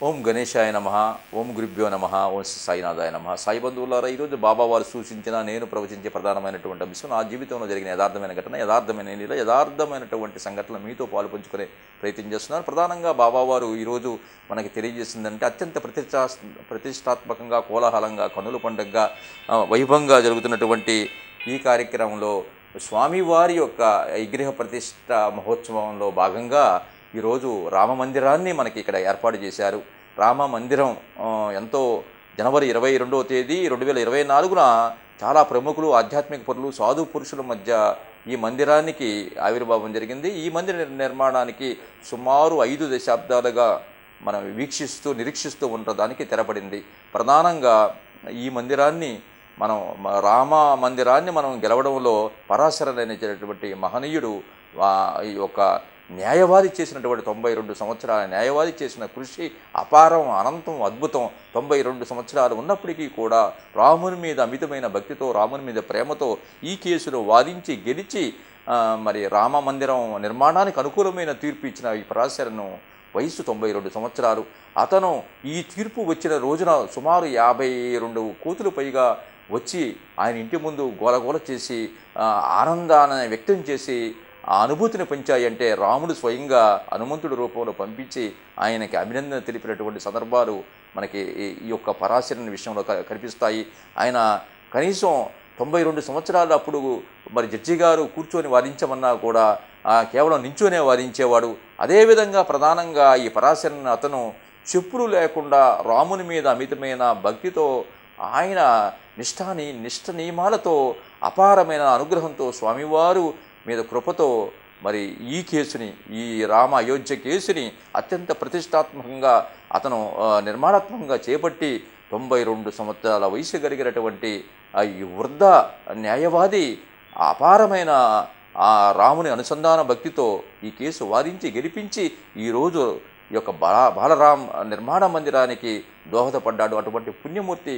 ఓం గణేశాయ నమ ఓం గురుభ్యో నమ ఓం సాయినాథాయ నమ. సాయి బంధువులారా ఈరోజు బాబా వారు సూచించిన నేను ప్రవచించే ప్రధానమైనటువంటి అంశం నా జీవితంలో జరిగిన యథార్థమైన ఘటన యథార్థమైన నీళ్ళ యథార్థమైనటువంటి సంఘటనలు మీతో పాలు పంచుకునే ప్రయత్నం చేస్తున్నారు. ప్రధానంగా బాబా వారు ఈరోజు మనకి తెలియజేసిందంటే అత్యంత ప్రతిష్టా ప్రతిష్టాత్మకంగా కోలాహలంగా కనుల పండుగగా వైభవంగా జరుగుతున్నటువంటి ఈ కార్యక్రమంలో స్వామివారి యొక్క విగ్రహ ప్రతిష్ట మహోత్సవంలో భాగంగా ఈరోజు రామ మందిరాన్ని మనకి ఇక్కడ ఏర్పాటు చేశారు. రామ మందిరం ఎంతో జనవరి ఇరవై రెండవ తేదీ రెండు వేల ఇరవై నాలుగున చాలా ప్రముఖులు ఆధ్యాత్మిక పరులు సాధు పురుషుల మధ్య ఈ మందిరానికి ఆవిర్భావం జరిగింది. ఈ మందిర నిర్మాణానికి సుమారు ఐదు దశాబ్దాలుగా మనం వీక్షిస్తూ నిరీక్షిస్తూ ఉండడానికి తెరపడింది. ప్రధానంగా ఈ మందిరాన్ని మనం రామ మందిరాన్ని మనం గెలవడంలో పరాశరనేటువంటి మహనీయుడు ఈ యొక్క న్యాయవాది చేసినటువంటి తొంభై రెండు సంవత్సరాల న్యాయవాది చేసిన కృషి అపారం అనంతం అద్భుతం. తొంభై రెండు సంవత్సరాలు ఉన్నప్పటికీ కూడా రాముని మీద అమితమైన భక్తితో రాముని మీద ప్రేమతో ఈ కేసులో వాదించి గెలిచి మరి రామ మందిరం నిర్మాణానికి అనుకూలమైన తీర్పు ఇచ్చిన ఈ పరాశరను వయసు తొంభై రెండు సంవత్సరాలు. అతను ఈ తీర్పు వచ్చిన రోజున సుమారు యాభై రెండు కోతులు పైగా వచ్చి ఆయన ఇంటి ముందు గోలగోల చేసి ఆనందాన్ని వ్యక్తం చేసి ఆ అనుభూతిని పంచాయంటే రాముడు స్వయంగా హనుమంతుడి రూపంలో పంపించి ఆయనకి అభినందన తెలిపినటువంటి సందర్భాలు మనకి ఈ ఈ యొక్క పరాశరణ విషయంలో కనిపిస్తాయి. ఆయన కనీసం తొంభై రెండు సంవత్సరాలు అప్పుడు మరి జడ్జి గారు కూర్చొని వాదించమన్నా కూడా కేవలం నించునే వాదించేవాడు. అదేవిధంగా ప్రధానంగా ఈ పరాశరణ అతను చెప్పులు లేకుండా రాముని మీద అమితమైన భక్తితో ఆయన నిష్ఠాని నిష్ఠ నియమాలతో అపారమైన అనుగ్రహంతో స్వామివారు మీద కృపతో మరి ఈ కేసుని ఈ రామ అయోధ్య కేసుని అత్యంత ప్రతిష్టాత్మకంగా అతను నిర్మాణాత్మకంగా చేపట్టి తొంభై రెండు సంవత్సరాల వయసు కలిగినటువంటి ఈ వృద్ధ న్యాయవాది అపారమైన ఆ రాముని అనుసంధాన భక్తితో ఈ కేసు వాదించి గెలిపించి ఈరోజు ఈ యొక్క బాల బాలరాం నిర్మాణ మందిరానికి దోహదపడ్డాడు. అటువంటి పుణ్యమూర్తి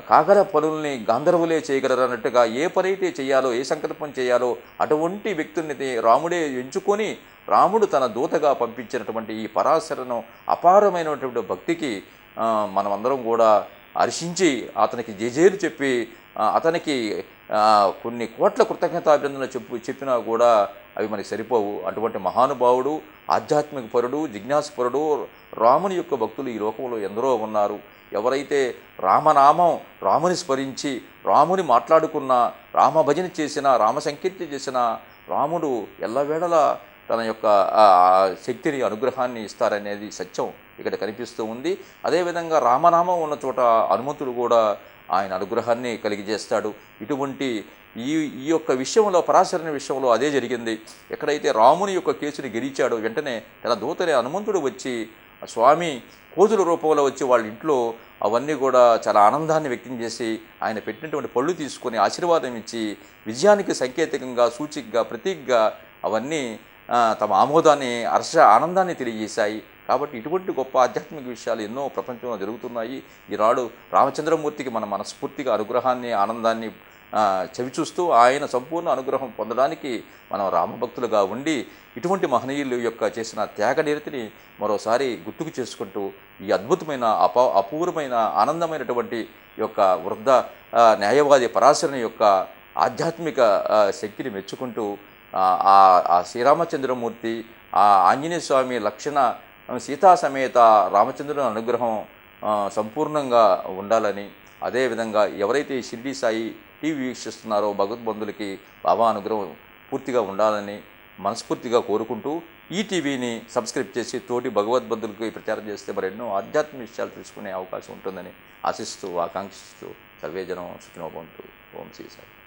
కాకర పనుల్ని గాంధర్వులే చేయగలరు అన్నట్టుగా ఏ పనైతే చేయాలో ఏ సంకల్పం చేయాలో అటువంటి వ్యక్తుల్ని రాముడే ఎంచుకొని రాముడు తన దూతగా పంపించినటువంటి ఈ పరాశరను అపారమైనటువంటి భక్తికి మనమందరం కూడా హర్షించి అతనికి జేజేలు చెప్పి అతనికి కొన్ని కోట్ల కృతజ్ఞతాభినందనలు చెప్పు చెప్పినా కూడా అవి మనకి సరిపోవు. అటువంటి మహానుభావుడు ఆధ్యాత్మిక పరుడు జిజ్ఞాసపరుడు రాముని యొక్క భక్తులు ఈ లోకంలో ఎందరో ఉన్నారు. ఎవరైతే రామనామం రాముని స్మరించి రాముని మాట్లాడుకున్న రామ భజన చేసిన రామ సంకీర్తి చేసిన రాముడు ఎల్లవేళలా తన యొక్క శక్తిని అనుగ్రహాన్ని ఇస్తారనేది సత్యం. ఇక్కడ కనిపిస్తూ ఉంది. అదేవిధంగా రామనామం ఉన్న చోట హనుమంతుడు కూడా ఆయన అనుగ్రహాన్ని కలిగజేస్తాడు ఇటువంటి ఈ ఈ యొక్క విషయంలో పరాశరణ విషయంలో అదే జరిగింది. ఎక్కడైతే రాముని యొక్క కేసుని గెలిచాడో వెంటనే తన దూతనే హనుమంతుడు వచ్చి స్వామి కోతుల రూపంలో వచ్చి వాళ్ళ ఇంట్లో అవన్నీ కూడా చాలా ఆనందాన్ని వ్యక్తం చేసి ఆయన పెట్టినటువంటి పళ్ళు తీసుకొని ఆశీర్వాదం ఇచ్చి విజయానికి సంకేతకంగా సూచికగా ప్రతీకగా అవన్నీ తమ ఆమోదాన్ని హర్ష ఆనందాన్ని తెలియజేశాయి. కాబట్టి ఇటువంటి గొప్ప ఆధ్యాత్మిక విషయాలు ఎన్నో ప్రపంచంలో జరుగుతున్నాయి. ఈనాడు రామచంద్రమూర్తికి మన మనస్ఫూర్తిగా అనుగ్రహాన్ని ఆనందాన్ని చవిచూస్తూ ఆయన సంపూర్ణ అనుగ్రహం పొందడానికి మనం రామభక్తులుగా ఉండి ఇటువంటి మహనీయులు యొక్క చేసిన త్యాగ నిరతిని మరోసారి గుర్తుకు చేసుకుంటూ ఈ అద్భుతమైన అప అపూర్వమైన ఆనందమైనటువంటి యొక్క వృద్ధ న్యాయవాది పరాశరుని యొక్క ఆధ్యాత్మిక శక్తిని మెచ్చుకుంటూ ఆ ఆ శ్రీరామచంద్రమూర్తి ఆ ఆంజనేయ స్వామి లక్షణ సీతా సమేత రామచంద్రుని అనుగ్రహం సంపూర్ణంగా ఉండాలని అదేవిధంగా ఎవరైతే షిర్డీ సాయి టీవీ వీక్షిస్తున్నారో భగవద్బంధులకి బాబా అనుగ్రహం పూర్తిగా ఉండాలని మనస్ఫూర్తిగా కోరుకుంటూ ఈ టీవీని సబ్స్క్రైబ్ చేసి తోటి భగవద్బంధులకి ప్రచారం చేస్తే మరి ఎన్నో ఆధ్యాత్మిక విషయాలు తెలుసుకునే అవకాశం ఉంటుందని ఆశిస్తూ ఆకాంక్షిస్తూ సర్వేజనం సుఖినోభవంతు. ఓం శ్రీ సాయి.